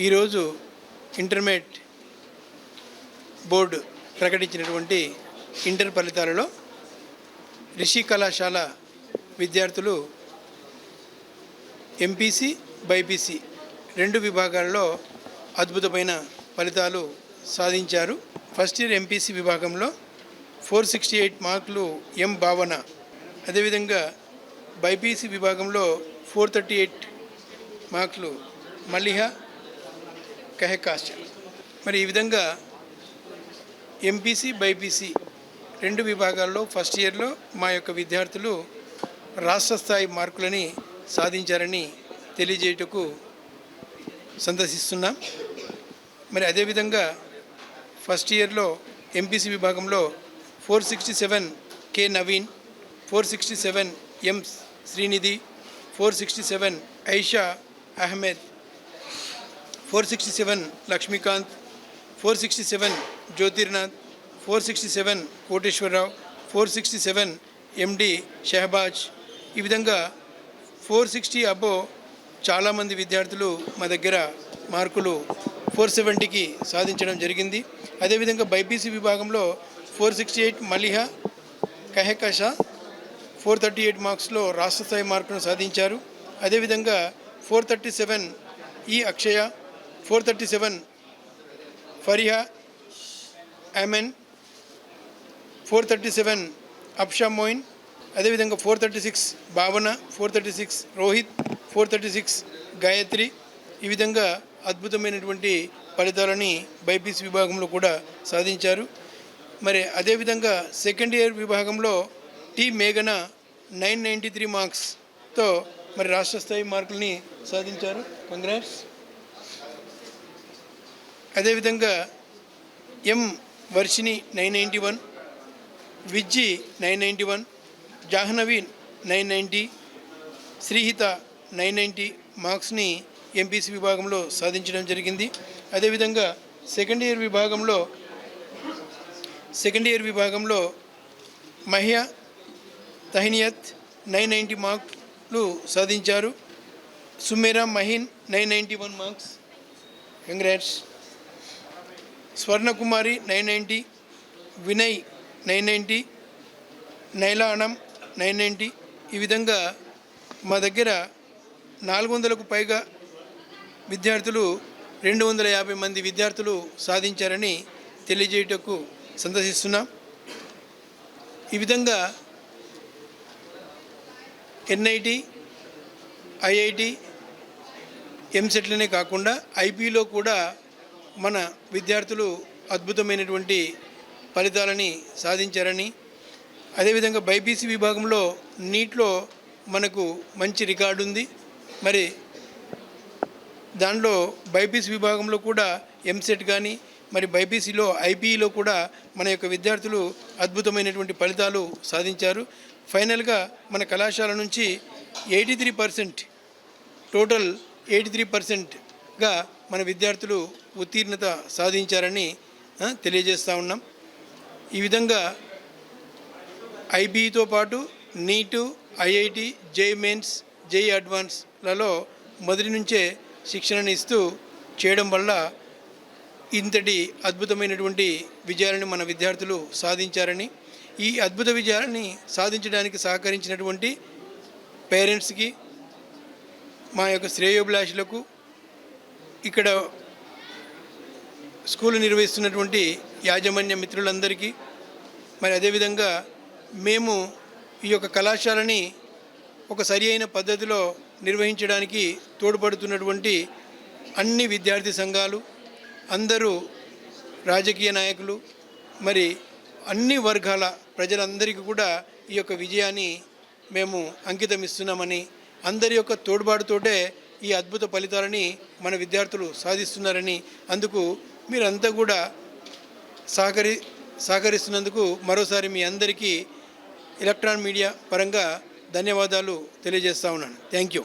ఈరోజు intermediate board ప్రకటించినటువంటి inter ఫలితాలలో రిషి కళాశాల విద్యార్థులు ఎంపీసీ బైపీసీ రెండు విభాగాల్లో అద్భుతమైన ఫలితాలు సాధించారు. ఫస్ట్ ఇయర్ ఎంపీసీ విభాగంలో ఫోర్ సిక్స్టీ ఎయిట్ మార్కులు ఎం భావన. అదేవిధంగా బైపీసీ విభాగంలో ఫోర్ థర్టీ ఎయిట్ మార్కులు మల్లిహ కహకాశ మరి ఈ విధంగా ఎంపీసీ బైపీసీ రెండు విభాగాల్లో ఫస్ట్ ఇయర్లో మా యొక్క విద్యార్థులు రాష్ట్ర స్థాయి మార్కులని సాధించారని తెలియజేయటకు సందర్శిస్తున్నాం. మరి అదేవిధంగా ఫస్ట్ ఇయర్లో ఎంపీసీ విభాగంలో four sixty seven K Naveen four sixty seven M Srinidhi four sixty seven Aisha Ahmed four sixty seven Lakshmikanth four sixty seven Jyothirnath four sixty seven Koteswararao four sixty seven MD Shehbaz. ఈ విధంగా four sixty అబో చాలామంది విద్యార్థులు మా దగ్గర మార్కులు four సెవెంటీకి సాధించడం జరిగింది. అదేవిధంగా బైపీసీ విభాగంలో four sixty eight Maliha Kahkasha four thirty eight మార్క్స్లో రాష్ట్ర స్థాయి మార్కును సాధించారు. అదేవిధంగా four thirty seven E Akshaya four thirty seven Fariha Amen four thirty seven Afsha Moin అదేవిధంగా four thirty six Bhavana four thirty six Rohith four thirty six Gayathri. ఈ విధంగా అద్భుతమైనటువంటి ఫలితాలని బైపీసీ విభాగంలో కూడా సాధించారు. మరి అదేవిధంగా సెకండ్ ఇయర్ విభాగంలో టి మేఘన నైన్ నైంటీ త్రీ మార్క్స్తో మరి రాష్ట్ర స్థాయి మార్కుల్ని సాధించారు. కంగ్రాట్స్ అదేవిధంగా M Varshini nine ninety one Vijji nine ninety one Jahnavi nine ninety Srihitha nine ninety మార్క్స్ని MPC విభాగంలో సాధించడం జరిగింది. అదేవిధంగా సెకండ్ ఇయర్ విభాగంలో సెకండ్ ఇయర్ విభాగంలో మహ్య తహినియత్ నైన్ నైంటీ మార్కులు సాధించారు. Sumera Mahin nine ninety one marks. Congrats Swarnakumari nine ninety Vinay nine ninety నైలానం nine ninety ఈ విధంగా మా దగ్గర నాలుగు వందలకు పైగా విద్యార్థులు రెండు వందల యాభై మంది విద్యార్థులు సాధించారని తెలియజేయటకు సందర్శిస్తున్నాం. ఈ విధంగా ఎన్ఐటి ఐఐటి ఎంసెట్లనే కాకుండా ఐపీలో కూడా మన విద్యార్థులు అద్భుతమైనటువంటి ఫలితాలని సాధించారని. అదేవిధంగా బైపీసీ విభాగంలో నీట్లో మనకు మంచి రికార్డు ఉంది. మరి దానిలో బైపీసీ విభాగంలో కూడా ఎంసెట్ కానీ మరి బైపీసీలో ఐపీఈలో కూడా మన యొక్క విద్యార్థులు అద్భుతమైనటువంటి ఫలితాలు సాధించారు. ఫైనల్గా మన కళాశాల నుంచి eighty three percent total eighty three percent గా మన విద్యార్థులు ఉత్తీర్ణత సాధించారని తెలియజేస్తూ ఉన్నాం. ఈ విధంగా ఐబీతో పాటు నీటు ఐఐటి జై మెయిన్స్ జై అడ్వాన్స్లలో మొదటి నుంచే శిక్షణను ఇస్తూ చేయడం వల్ల ఇంతటి అద్భుతమైనటువంటి విజయాలను మన విద్యార్థులు సాధించారని ఈ అద్భుత విజయాలని సాధించడానికి సహకరించినటువంటి పేరెంట్స్కి మా యొక్క శ్రేయోభిలాషులకు ఇక్కడ స్కూల్ నిర్వహిస్తున్నటువంటి యాజమాన్య మిత్రులందరికీ మరి అదేవిధంగా మేము ఈ యొక్క కళాశాలని ఒక సరి అయిన పద్ధతిలో నిర్వహించడానికి తోడ్పడుతున్నటువంటి అన్ని విద్యార్థి సంఘాలు అందరూ రాజకీయ నాయకులు మరి అన్ని వర్గాల ప్రజలందరికీ కూడా ఈ యొక్క విజయాన్ని మేము అంకితం ఇస్తున్నామని అందరి యొక్క తోడ్పాటుతోటే ఈ అద్భుత ఫలితాలని మన విద్యార్థులు సాధిస్తున్నారని అందుకు మీరంతా కూడా సహకరి సహకరిస్తున్నందుకు మరోసారి మీ అందరికీ ఎలక్ట్రాన్ మీడియా పరంగా ధన్యవాదాలు తెలియజేస్తా ఉన్నాను. Thank you.